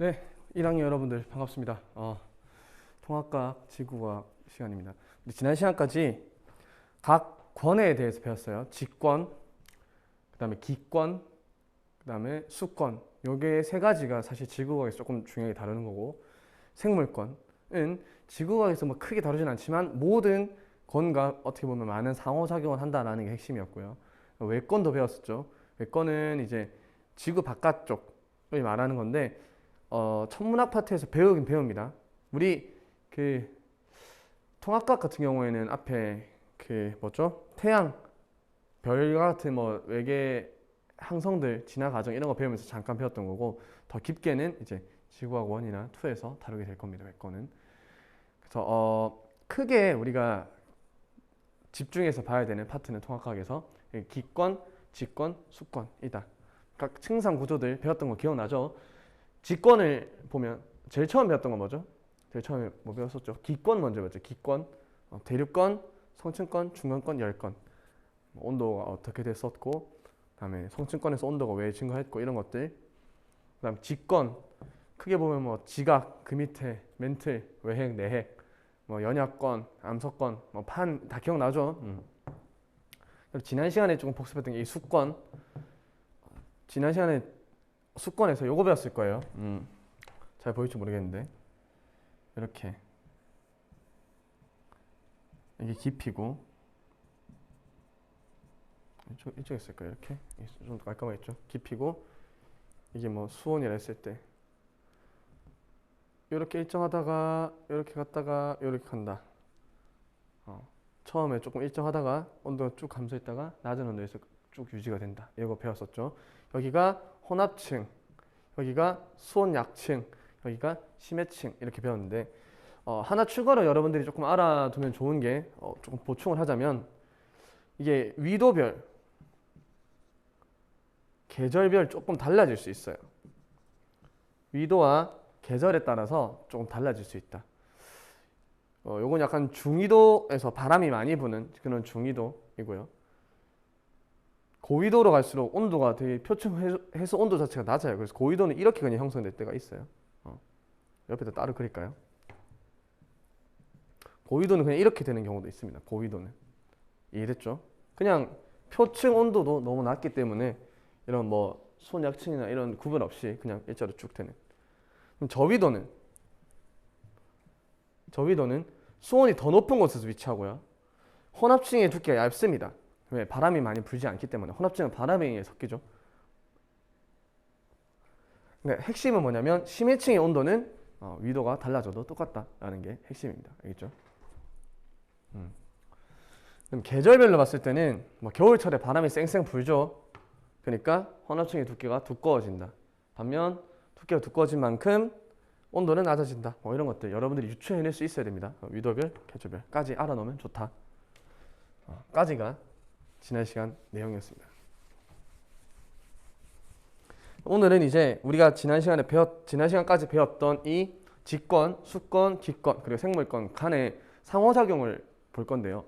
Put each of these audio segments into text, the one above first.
네, 1학년 여러분들 반갑습니다. 어, 통합과학, 지구과학 시간입니다. 우리 지난 시간까지 각 권에 대해서 배웠어요. 직권, 그 다음에 기권, 그 다음에 수권. 요게 세 가지가 사실 지구과학에서 조금 중요하게 다루는 거고 생물권은 지구과학에서 뭐 크게 다루진 않지만 모든 권과 어떻게 보면 많은 상호작용을 한다라는 게 핵심이었고요. 외권도 배웠었죠. 외권은 이제 지구 바깥쪽을 말하는 건데 어, 천문학 파트에서 배우긴 배웁니다. 우리 그 통합과학 같은 경우에는 앞에 그 뭐죠? 태양, 별 같은 뭐 외계 항성들 진화 과정 이런 거 배우면서 잠깐 배웠던 거고 더 깊게는 이제 지구학 1이나 2에서 다루게 될 겁니다. 외권은. 그래서 어, 크게 우리가 집중해서 봐야 되는 파트는 통합과학에서 기권, 직권, 수권이다. 각 층상 구조들 배웠던 거 기억나죠? 직권을 보면 제일 처음 배웠던 건 뭐죠? 제일 처음에 뭐 배웠었죠? 기권 먼저 배웠죠. 기권, 어, 대륙권, 성층권, 중간권, 열권. 뭐 온도가 어떻게 됐었고, 그다음에 성층권에서 온도가 왜 증가했고 이런 것들. 그다음 직권 크게 보면 뭐 지각, 그 밑에 멘틀, 외핵, 내핵, 뭐 연약권, 암석권, 뭐 판 다 기억나죠? 음. 지난 시간에 조금 복습했던 게 이 수권. 지난 시간에 수권에서 요거 배웠을 거예요. 음. 잘 보일지 모르겠는데 이렇게 이게 깊이고 이쪽 이쪽에 있을 거예요. 이렇게 좀 깔끔하겠죠. 깊이고 이게 뭐 수온이라 했을 때 이렇게 일정하다가 이렇게 갔다가 이렇게 간다. 어. 처음에 조금 일정하다가 온도가 쭉 감소했다가 낮은 온도에서 쭉 유지가 된다. 이거 배웠었죠. 여기가 혼합층, 여기가 수온 약층, 여기가 심해층 이렇게 배웠는데 어, 하나 추가로 여러분들이 조금 알아두면 좋은 게 어, 조금 보충을 하자면 이게 위도별, 계절별 조금 달라질 수 있어요. 위도와 계절에 따라서 조금 달라질 수 있다. 어, 요건 약간 중위도에서 바람이 많이 부는 그런 중위도이고요. 고위도로 갈수록 온도가 되게 표층 해수, 해수 온도 자체가 낮아요. 그래서 고위도는 이렇게 그냥 형성될 때가 있어요. 어. 옆에다 따로 그릴까요? 고위도는 그냥 이렇게 되는 경우도 있습니다. 고위도는 이해됐죠? 그냥 표층 온도도 너무 낮기 때문에 이런 뭐 손약층이나 이런 구분 없이 그냥 일자로 쭉 되는. 그럼 저위도는 저위도는 수온이 더 높은 곳에서 위치하고요. 혼합층의 두께가 얇습니다. 왜? 바람이 많이 불지 않기 때문에 혼합층은 바람에 섞이죠. 근데 핵심은 뭐냐면 심해층의 온도는 어, 위도가 달라져도 똑같다라는 게 핵심입니다. 알겠죠? 음. 그럼 계절별로 봤을 때는 뭐 겨울철에 바람이 쌩쌩 불죠. 그러니까 혼합층의 두께가 두꺼워진다. 반면 두께가 두꺼워진 만큼 온도는 낮아진다. 뭐 이런 것들 여러분들이 유추해낼 수 있어야 됩니다. 어, 위도별, 계절별까지 알아놓으면 좋다. 어, 까지가 지난 시간 내용이었습니다. 오늘은 이제 우리가 지난 시간에 배웠 지난 시간까지 배웠던 이 직권, 수권, 기권 그리고 생물권 간의 상호작용을 볼 건데요.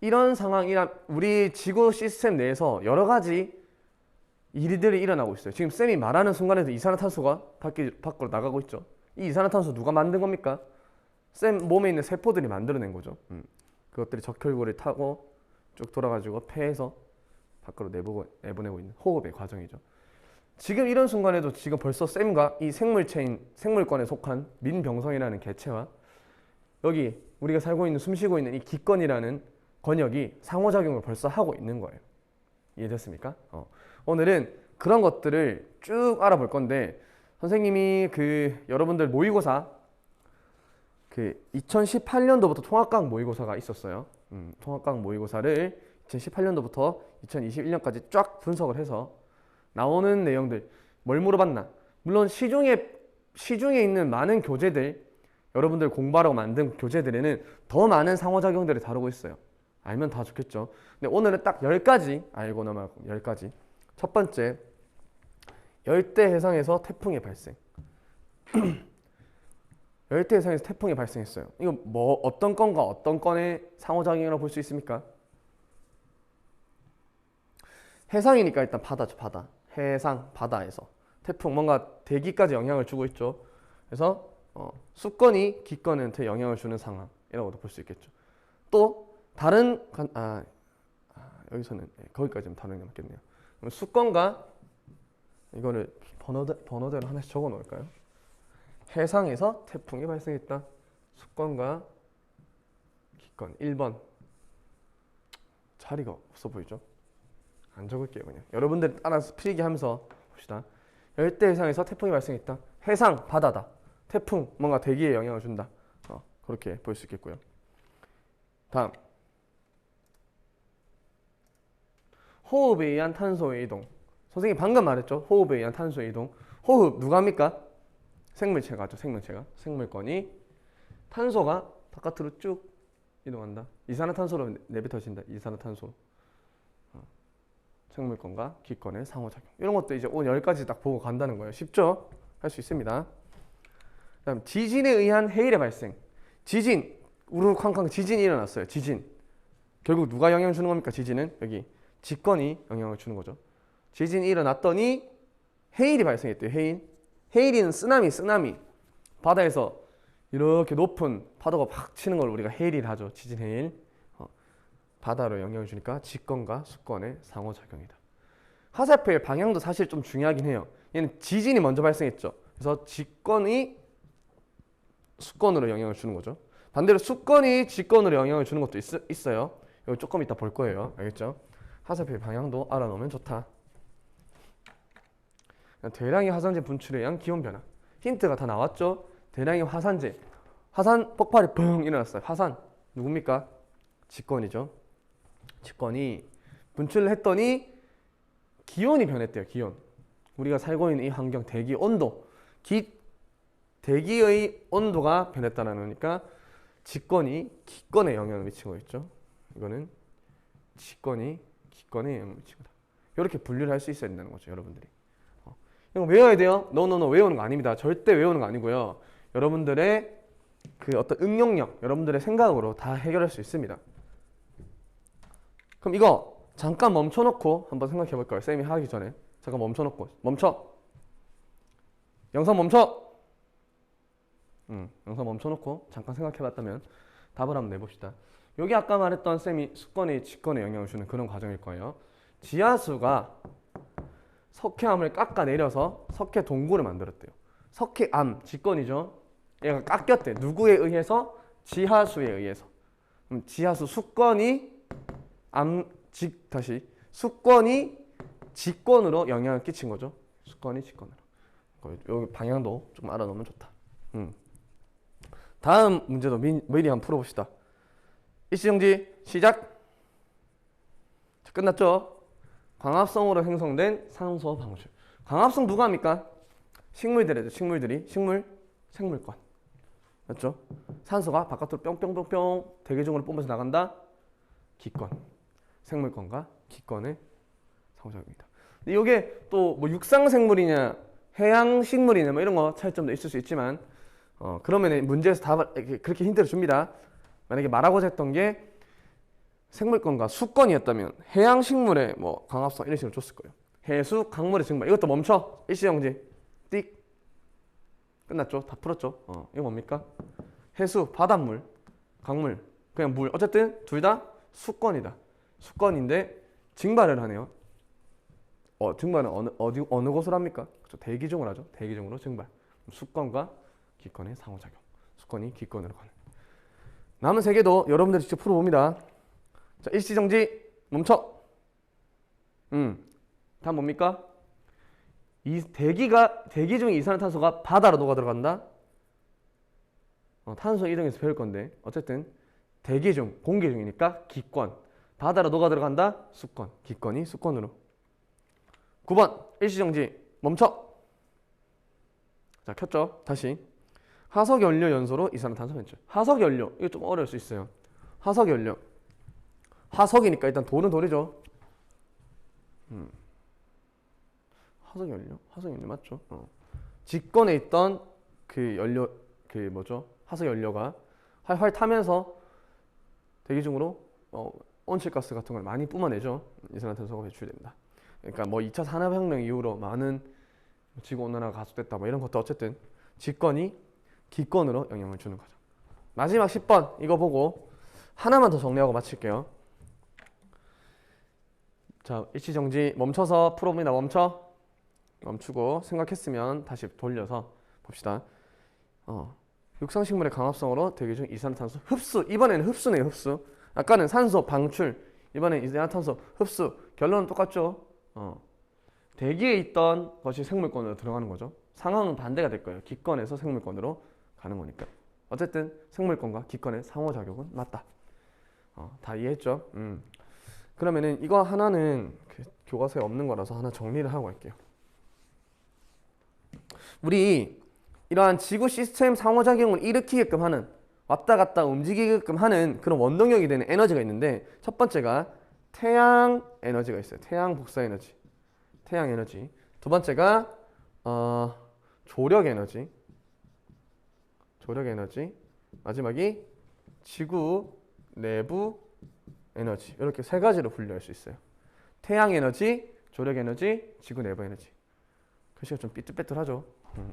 이런 상황이란 우리 지구 시스템 내에서 여러 가지 일들이 일어나고 있어요. 지금 쌤이 말하는 순간에도 이산화탄소가 밖으로 나가고 있죠. 이 이산화탄소 누가 만든 겁니까? 쌤 몸에 있는 세포들이 만들어낸 거죠. 음. 그것들이 적혈구를 타고 쭉 돌아가지고 폐에서 밖으로 내보고, 내보내고 있는 호흡의 과정이죠. 지금 이런 순간에도 지금 벌써 쌤과 이 생물체인 생물권에 속한 민병성이라는 개체와 여기 우리가 살고 있는 숨쉬고 있는 이 기권이라는 권역이 상호작용을 벌써 하고 있는 거예요. 이해됐습니까? 어. 오늘은 그런 것들을 쭉 알아볼 건데 선생님이 그 여러분들 모의고사 그 2018년도부터 통합과학 모의고사가 있었어요. 음, 통합과학 모의고사를 2018년도부터 2021년까지 쫙 분석을 해서 나오는 내용들 뭘 물어봤나? 물론 시중에 시중에 있는 많은 교재들 여러분들 공부하라고 만든 교재들에는 더 많은 상호작용들을 다루고 있어요. 알면 다 좋겠죠. 근데 오늘은 딱 10가지 알고 넘어가고 10가지. 첫 번째 열대 해상에서 태풍의 발생. 열대 해상에서 태풍이 발생했어요. 이거 뭐 어떤 건과 어떤 건의 상호작용이라고 볼 수 있습니까? 해상이니까 일단 바다죠, 바다. 해상, 바다에서 태풍 뭔가 대기까지 영향을 주고 있죠. 그래서 어, 수건이 기권한테 영향을 주는 상황이라고도 볼 수 있겠죠. 또 다른 간- 아, 아, 여기서는 예, 거기까지는 다른 게 맞겠네요. 수건과 이거를 번호대, 번호대로 하나씩 적어 놓을까요? 해상에서 태풍이 발생했다. 수건과 기권. 1번. 자리가 없어 보이죠? 안 적을게요 그냥. 여러분들 따라서 필기 하면서 봅시다. 열대 해상에서 태풍이 발생했다. 해상 바다다. 태풍 뭔가 대기에 영향을 준다. 어, 그렇게 볼 수 있겠고요. 다음. 호흡에 의한 탄소의 이동. 선생님이 방금 말했죠? 호흡에 의한 탄소의 이동. 호흡 누가 합니까? 생물체가 하죠 생물체가. 생물권이 탄소가 바깥으로 쭉 이동한다. 이산화탄소로 내뱉어진다. 이산화탄소. 생물권과 기권의 상호작용. 이런 것도 이제 오늘 여기까지 딱 보고 간다는 거예요. 쉽죠? 할 수 있습니다. 그 다음 지진에 의한 해일의 발생. 지진. 우르르쾅쾅 지진이 일어났어요. 지진. 결국 누가 영향을 주는 겁니까? 지진은 여기 직권이 영향을 주는 거죠. 지진이 일어났더니 해일이 발생했대요. 해일 해일이는 쓰나미 쓰나미 바다에서 이렇게 높은 파도가 팍 치는 걸 우리가 해일이라 하죠 지진 해일 바다로 영향을 주니까 직권과 수권의 상호작용이다. 화살표의 방향도 사실 좀 중요하긴 해요. 얘는 지진이 먼저 발생했죠. 그래서 직권이 수권으로 영향을 주는 거죠. 반대로 수권이 직권으로 영향을 주는 것도 있, 어요 이거 조금 이따 볼 거예요. 알겠죠? 화살표의 방향도 알아놓으면 좋다. 대량의 화산재 분출에 의한 기온 변화. 힌트가 다 나왔죠? 대량의 화산재. 화산 폭발이 뻥 일어났어요. 화산 누굽니까? 직권이죠. 직권이 분출을 했더니 기온이 변했대요. 기온. 우리가 살고 있는 이 환경 대기 온도, 기 대기의 온도가 변했다는 거니까 직권이 기권에 영향을 미치고 있죠. 이거는 직권이 기권에 영향을 미친다. 이렇게 분류를 할 수 있어야 된다는 거죠, 여러분들이. 어. 이거 외워야 돼요. 노노노 외우는 거 아닙니다. 절대 외우는 거 아니고요. 여러분들의 그 어떤 응용력, 여러분들의 생각으로 다 해결할 수 있습니다. 그럼 이거 잠깐 멈춰놓고 한번 생각해 볼까요? 쌤이 하기 전에 잠깐 멈춰놓고 멈춰. 영상 멈춰. 음, 영상 멈춰놓고 잠깐 생각해봤다면 답을 한번 내봅시다. 여기 아까 말했던 쌤이 수권이 직권에 영향을 주는 그런 과정일 거예요. 지하수가 석회암을 깎아 내려서 석회 동굴을 만들었대요. 석회암 직권이죠. 얘가 깎였대. 누구에 의해서? 지하수에 의해서. 지하수 수권이 암, 직 다시 수권이 직권으로 영향을 끼친 거죠. 수권이 직권으로. 어, 여기 방향도 좀 알아놓으면 좋다. 음. 다음 문제도 미, 미리 한번 풀어봅시다. 일시정지 시작. 자, 끝났죠? 광합성으로 형성된 산소 방출. 광합성 누가 합니까? 식물들이죠. 식물들이 식물 생물권. 맞죠? 산소가 바깥으로 뿅뿅뿅뿅 대기중으로 뿜어져 나간다. 기권. 생물권과 기권의 상호작용입니다. 근데 이게 또 뭐 육상 생물이냐 해양 식물이냐 뭐 이런 거 차이점도 있을 수 있지만 어 그러면 문제에서 답을 그렇게 힌트를 줍니다. 만약에 말하고자 했던 게 생물권과 수권이었다면 해양 식물의 뭐 광합성 이런 식으로 줬을 거예요. 해수 강물의 증발 이것도 멈춰 일시정지 띡 끝났죠? 다 풀었죠? 어 이거 뭡니까? 해수 바닷물 강물 그냥 물 어쨌든 둘 다 수권이다. 수권인데 증발을 하네요. 어, 증발은 어느 어디 어느 곳으로 합니까? 그렇죠. 대기중으로 하죠. 대기중으로 증발. 수권과 기권의 상호작용. 수권이 기권으로 가는. 남은 세 개도 여러분들이 직접 풀어봅니다. 자, 일시정지 멈춰. 음, 다 뭡니까? 이 대기가 대기 중에 이산화탄소가 바다로 녹아 들어간다. 어, 탄소 이동에서 배울 건데 어쨌든 대기 중 공기 중이니까 기권. 바다로 녹아 들어간다. 수권. 기권이 수권으로. 9번 일시정지 멈춰. 자 켰죠. 다시 화석 연료 연소로 이산화탄소 배출. 화석 연료 이거 좀 어려울 수 있어요. 화석 연료. 화석이니까 일단 돌은 돌이죠. 음. 화석 연료? 화석 연료 맞죠? 어. 직권에 있던 그 연료 그 뭐죠? 화석 연료가 활활 타면서 대기 중으로 어, 온실가스 같은 걸 많이 뿜어내죠. 이산화탄소가 배출됩니다. 그러니까 뭐 2차 산업혁명 이후로 많은 지구 온난화가 가속됐다 뭐 이런 것도 어쨌든 직권이 기권으로 영향을 주는 거죠. 마지막 10번 이거 보고 하나만 더 정리하고 마칠게요. 자 일시 정지 멈춰서 풀어봅니다. 멈춰 멈추고 생각했으면 다시 돌려서 봅시다. 어, 육상식물의 강합성으로 대기 중 이산화탄소 흡수 이번에는 흡수네요 흡수. 아까는 산소 방출 이번엔 이산화탄소 흡수 결론은 똑같죠. 어. 대기에 있던 것이 생물권으로 들어가는 거죠. 상황은 반대가 될 거예요. 기권에서 생물권으로 가는 거니까. 어쨌든 생물권과 기권의 상호작용은 맞다. 어, 다 이해했죠? 음. 그러면은 이거 하나는 그 교과서에 없는 거라서 하나 정리를 하고 갈게요. 우리 이러한 지구 시스템 상호작용을 일으키게끔 하는 왔다 갔다 움직이게끔 하는 그런 원동력이 되는 에너지가 있는데 첫 번째가 태양 에너지가 있어요. 태양 복사 에너지. 태양 에너지. 두 번째가 어, 조력 에너지. 조력 에너지. 마지막이 지구 내부 에너지. 이렇게 세 가지로 분류할 수 있어요. 태양 에너지, 조력 에너지, 지구 내부 에너지. 글씨가 좀 삐뚤빼뚤하죠. 음,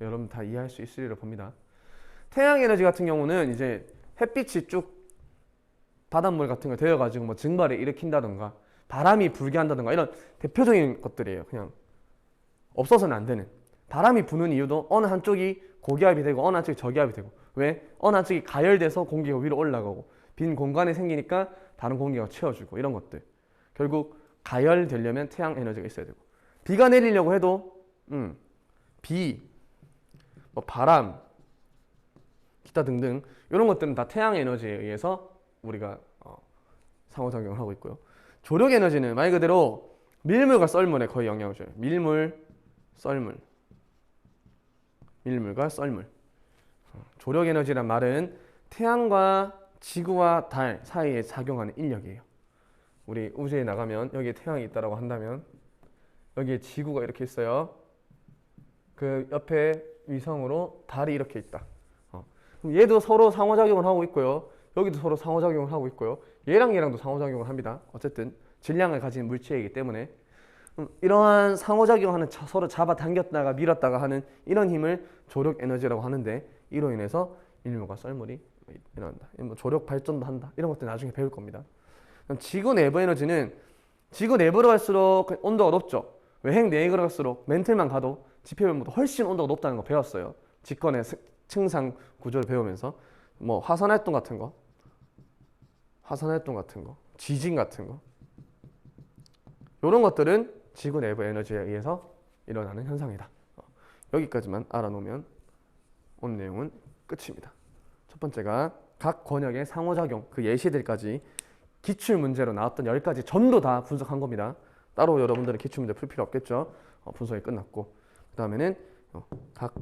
여러분 다 이해할 수 있으리라 봅니다. 태양 에너지 같은 경우는 이제 햇빛이 쭉 바닷물 같은 거 되어가지고 뭐 증발을 일으킨다던가 바람이 불게 한다던가 이런 대표적인 것들이에요. 그냥 없어서는 안 되는. 바람이 부는 이유도 어느 한쪽이 고기압이 되고 어느 한쪽이 저기압이 되고 왜? 어느 한쪽이 가열돼서 공기가 위로 올라가고 빈 공간이 생기니까 다른 공기가 채워주고 이런 것들. 결국 가열되려면 태양 에너지가 있어야 되고 비가 내리려고 해도 음, 비, 뭐 바람, 기타 등등 이런 것들은 다 태양 에너지에 의해서 우리가 어, 상호작용을 하고 있고요. 조력 에너지는 말 그대로 밀물과 썰물에 거의 영향을 줘요. 밀물, 썰물, 밀물과 썰물. 어, 조력 에너지란 말은 태양과 지구와 달 사이에 작용하는 인력이에요. 우리 우주에 나가면 여기에 태양이 있다라고 한다면 여기에 지구가 이렇게 있어요. 그 옆에 위성으로 달이 이렇게 있다. 어. 그럼 얘도 서로 상호작용을 하고 있고요. 여기도 서로 상호작용을 하고 있고요. 얘랑 얘랑도 상호작용을 합니다. 어쨌든 질량을 가진 물체이기 때문에 음, 이러한 상호작용하는 차- 서로 잡아당겼다가 밀었다가 하는 이런 힘을 조력 에너지라고 하는데 이로 인해서 일몰과 썰물이 일어난다. 뭐 조력 발전도 한다. 이런 것들 나중에 배울 겁니다. 지구 내부 에너지는 지구 내부로 갈수록 그 온도가 높죠. 외행 내에 갈수록 멘틀만 가도 지표면보다 훨씬 온도가 높다는 거 배웠어요. 직권의 스- 층상 구조를 배우면서 뭐 화산 활동 같은 거, 화산 활동 같은 거, 지진 같은 거 이런 것들은 지구 내부 에너지에 의해서 일어나는 현상이다. 어, 여기까지만 알아놓으면 오늘 내용은 끝입니다. 첫 번째가 각 권역의 상호작용 그 예시들까지 기출 문제로 나왔던 10가지 전부 다 분석한 겁니다. 따로 여러분들은 기출 문제 풀 필요 없겠죠. 어, 분석이 끝났고 그 다음에는 어, 각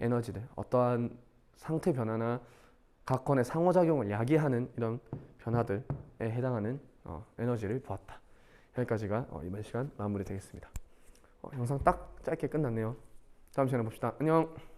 에너지들 어떠한 상태 변화나 각 권의 상호작용을 야기하는 이런 변화들에 해당하는 어, 에너지를 보았다. 여기까지가 어, 이번 시간 마무리되겠습니다. 어, 영상 딱 짧게 끝났네요. 다음 시간에 봅시다. 안녕.